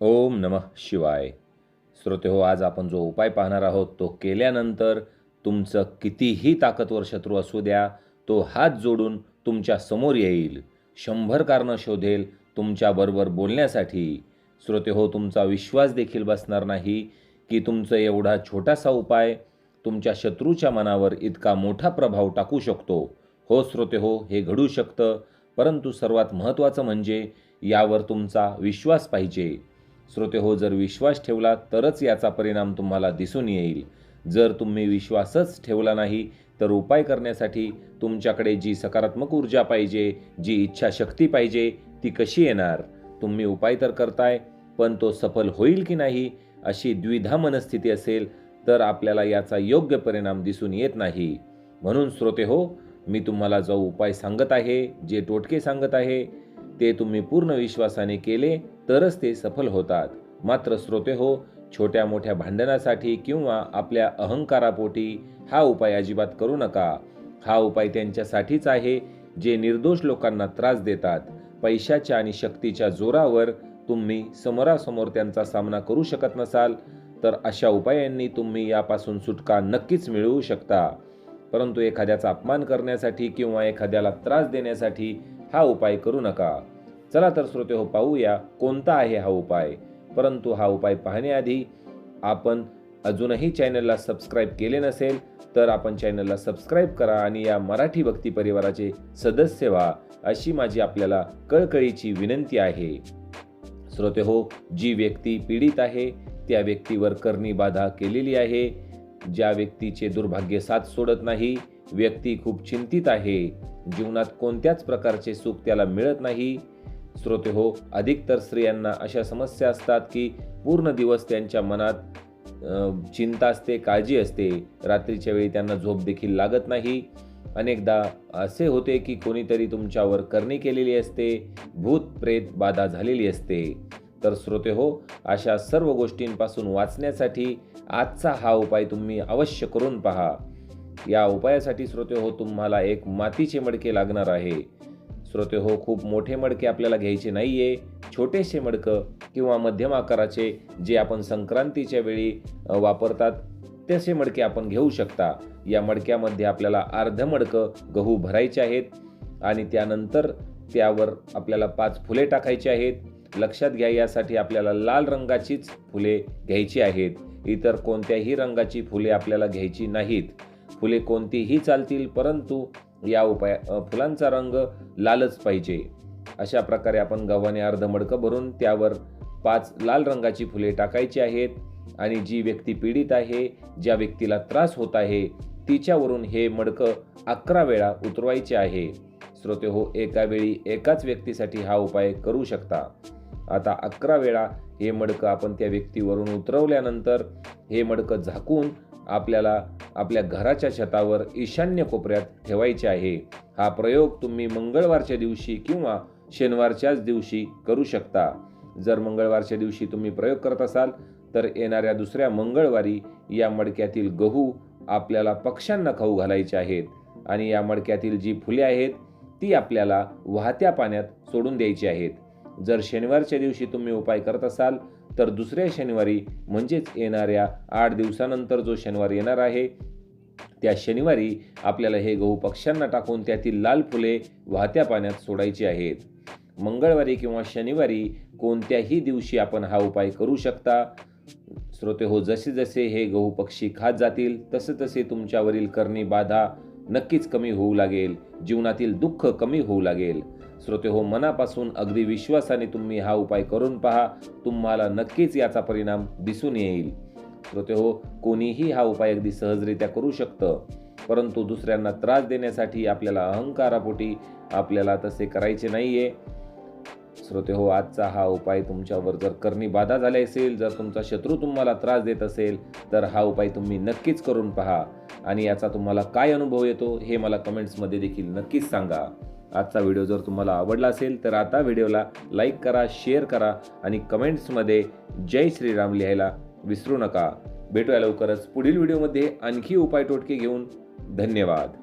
ओम नमः शिवाय. श्रोते हो आज आपण जो उपाय पाहणार आहोत तो केल्यानंतर तुमचं कितीही ताकदवर शत्रू असू द्या तो हात जोडून तुमच्यासमोर येईल. शंभर कारणं शोधेल तुमच्याबरोबर बोलण्यासाठी. श्रोते हो तुमचा विश्वास देखील बसणार नाही की तुमचं एवढा छोटासा उपाय तुमच्या शत्रूच्या मनावर इतका मोठा प्रभाव टाकू शकतो. हो श्रोते हो हे घडू शकतं परंतु सर्वात महत्त्वाचं म्हणजे यावर तुमचा विश्वास पाहिजे. श्रोते हो जर विश्वास ठेवला तरच याचा परिणाम तुम्हाला दिसून येईल. जर तुम्ही विश्वासच ठेवला नाही तर उपाय करण्यासाठी तुमच्याकडे जी सकारात्मक ऊर्जा पाहिजे जी इच्छाशक्ती पाहिजे ती कशी येणार? तुम्ही उपाय तर करताय पण तो सफल होईल की नाही अशी द्विधा मनस्थिती असेल तर आपल्याला याचा योग्य परिणाम दिसून येत नाही. म्हणून श्रोते हो मी तुम्हाला जो उपाय सांगत आहे जे टोटके सांगत आहे ते तुम्ही पूर्ण विश्वासाने केले तरच ते सफल होतात. मात्र श्रोते हो छोट्या मोठ्या भांडणासाठी किंवा आपल्या अहंकारापोटी हा उपाय अजिबात करू नका. हा उपाय त्यांच्यासाठीच आहे जे निर्दोष लोकांना त्रास देतात. पैशाच्या आणि शक्तीच्या जोरावर तुम्ही समोरासमोर त्यांचा सामना करू शकत नसाल तर अशा उपायांनी तुम्ही यापासून सुटका नक्कीच मिळवू शकता. परंतु एखाद्याचा अपमान करण्यासाठी किंवा एखाद्याला त्रास देण्यासाठी हा उपाय करू नका. चला तर श्रोते हो पाहूया कोणता आहे हा उपाय. परंतु हा उपाय पाहण्याआधी आपण अजूनही चॅनलला सबस्क्राईब केले नसेल तर आपण चॅनलला सबस्क्राईब करा आणि या मराठी भक्ती परिवाराचे सदस्य व्हा अशी माझी आपल्याला कळकळीची विनंती आहे. श्रोते हो जी व्यक्ती पीडित आहे त्या व्यक्तीवर करणी बाधा केलेली आहे. ज्या व्यक्तीचे दुर्भाग्य साथ सोडत नाही व्यक्ती खूप चिंतित आहे. जीवनात कोणत्याच प्रकारचे सुख त्याला मिळत नाही. श्रोते हो अधिकतर स्त्रियांना अशा समस्या असतात की पूर्ण दिवस त्यांच्या मनात चिंता असते काळजी असते. रात्रीच्या वेळी त्यांना झोप देखील लागत नाही. अनेकदा असे होते की कोणीतरी तुमच्यावर करणी केलेली असते भूत प्रेत बाधा झालेली असते. तर श्रोते हो अशा सर्व गोष्टींपासून वाचण्यासाठी आजचा हा उपाय तुम्ही अवश्य करून पहा. या उपायासाठी श्रोते हो तुम्हाला एक मातीचे मडके लागणार आहे. श्रोते हो खूप मोठे मडके आपल्याला घ्यायचे नाही आहे छोटेसे मडकं किंवा मध्यम आकाराचे जे आपण संक्रांतीच्या वेळी वापरतात तसे मडके आपण घेऊ शकता. या मडक्यामध्ये आपल्याला अर्ध मडकं गहू भरायचे आहेत आणि त्यानंतर त्यावर आपल्याला पाच फुले टाकायची आहेत. लक्षात घ्या यासाठी आपल्याला लाल रंगाचीच फुले घ्यायची आहेत. इतर कोणत्याही रंगाची फुले आपल्याला घ्यायची नाहीत. फुले कोणतीही चालतील परंतु या उपाय फुलांचा रंग लालच पाहिजे. अशा प्रकारे आपण गव्हाने अर्ध मडकं भरून त्यावर पाच लाल रंगाची फुले टाकायची आहेत आणि जी व्यक्ती पीडित आहे ज्या व्यक्तीला त्रास होत आहे तिच्यावरून हे मडकं अकरा वेळा उतरवायचे आहे. श्रोते हो एका वेळी एकाच व्यक्तीसाठी हा उपाय करू शकता. आता अकरा वेळा हे मडकं आपण त्या व्यक्तीवरून उतरवल्यानंतर हे मडकं झाकून आपल्याला आपल्या घराच्या छतावर ईशान्य कोपऱ्यात ठेवायचे आहे. हा प्रयोग तुम्ही मंगळवारच्या दिवशी किंवा शनिवारच्याच दिवशी करू शकता. जर मंगळवारच्या दिवशी तुम्ही प्रयोग करत असाल तर येणाऱ्या दुसऱ्या मंगळवारी या मडक्यातील गहू आपल्याला पक्ष्यांना खाऊ घालायचे आहेत आणि या मडक्यातील जी फुले आहेत ती आपल्याला वाहत्या पाण्यात सोडून द्यायची आहेत. जर शनिवारच्या दिवशी तुम्ही उपाय करत असाल तर दुसऱ्या शनिवारी म्हणजेच येणाऱ्या आठ दिवसानंतर जो शनिवार येणार आहे त्या शनिवारी आपल्याला हे गहू पक्ष्यांना टाकून त्यातील लाल फुले वाहत्या पाण्यात सोडायची आहेत. मंगळवारी किंवा शनिवारी कोणत्याही दिवशी आपण हा उपाय करू शकता. श्रोते हो जसे जसे हे गहू पक्षी खात जातील तसे तसे तुमच्यावरील करणी बाधा नक्कीच कमी होऊ लागेल जीवनातील दुःख कमी होऊ लागेल. श्रोते हो मनापासून अगदी विश्वासाने तुम्ही हा उपाय करून पहा. तुम्हाला नक्कीच याचा परिणाम दिसून येईल. श्रोते हो कोणीही हा उपाय अगदी सहजरित्या करू शकतं. परंतु दुसऱ्यांना त्रास देण्यासाठी आपल्याला अहंकारापोटी आपल्याला तसे करायचे नाही आहे श्रोते हो आजचा हा उपाय तुमच्यावर जर करणी बाधा झाली असेल जर तुमचा शत्रू तुम्हाला त्रास देत असेल तर हा उपाय तुम्ही नक्कीच करून पहा. आणि याचा तुम्हाला काय अनुभव येतो हे मला कमेंट्समध्ये देखील नक्कीच सांगा. आजचा व्हिडिओ जर तुम्हाला आवडला असेल तर आता व्हिडिओला लाईक करा शेअर करा आणि कमेंट्समध्ये जय श्रीराम लिहायला विसरू नका. भेटूया लवकरच पुढील व्हिडिओमध्ये आणखी उपाय टोटके घेऊन. धन्यवाद.